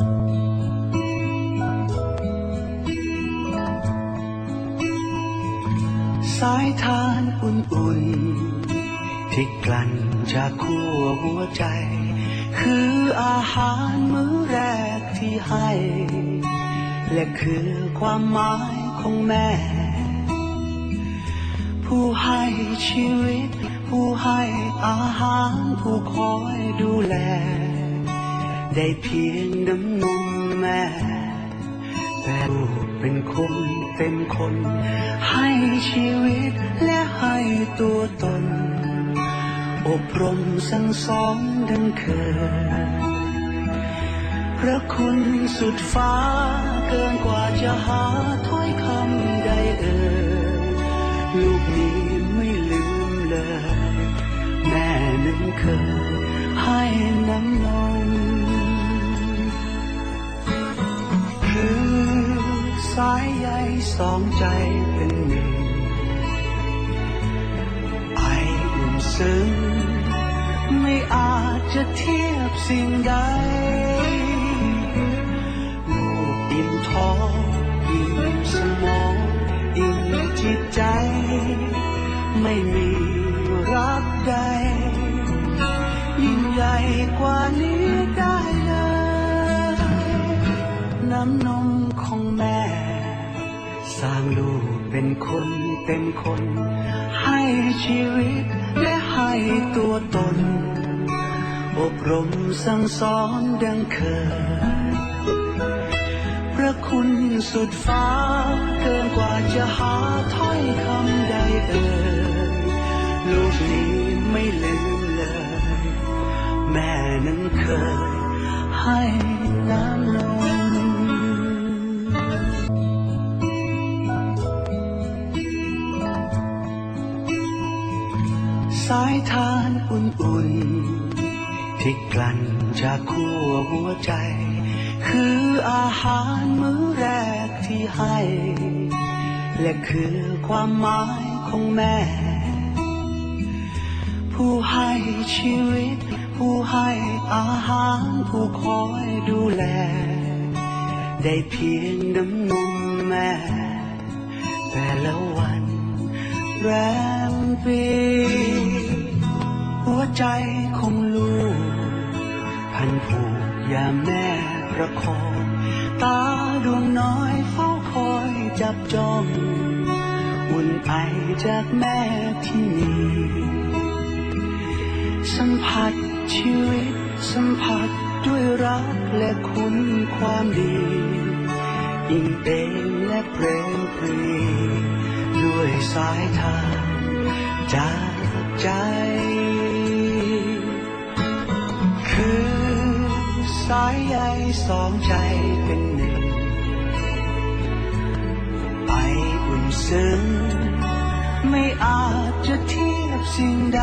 สายทานอุ่นๆ ที่กลั่นจากขั้วหัวใจ คืออาหารมื้อแรกที่ให้ และคือความหมายของแม่ ผู้ให้ชีวิต ผู้ให้อาหารผู้คอยดูแล ได้เพียงน้ำนมแม่ แต่ลูกเป็นคนเป็นคน ให้ชีวิตและให้ตัวตน อบรมสั่งสอนดังเคยพระคุณสุดฟ้าเกินกว่าจะหาถ้อยคำใดเอ่ยลูกนี้ไม่ลืมเลย แม่นั้นเคยให้น้ำนมายใยสองใจเป็นหนึ่งไออุ่นซึ้งไม่อาจจะเทียบสิ่งใดลูกอิ่มท้องอิ่มสมองอิ่มจิตใจ ไม่มีรักใดยิ่งใหญ่กว่านี้ได้ คนเต็มคน ให้ชีวิตและให้ตัวตน อบรมสั่งสอนดังเคย พระคุณสุดฟ้า เกินกว่าจะหาถ้อยคำใดเอ่ยลูกนี้ไม่ลืมเลย แม่นั้นเคย ให้น้ำนม สายทานอุ่นๆ ที่กลั่นจากขั้วหัวใจ คืออาหารมื้อแรกที่ให้ และคือความหมายของแม่ ผู้ให้ชีวิต ผู้ให้อาหารผู้คอยดูแล ได้เพียงน้ำนมแม่ แต่ละวันแรมปีหัว ใจของลูก พันผูกยามแม่ประคองตาดวงน้อยเฝ้าคอยจับจ้องอุ่นไอจากแม่ที่มีสัมผัสชีวิตสัมผัสด้วยรักและคุณความดีอิ่มเอมและเพลงปรีด้วยสายทานจากใจ คือสายใยสองใจเป็นหนึ่ง ไปอุ่นซึ้งไม่อาจจะเทียบสิ่งใด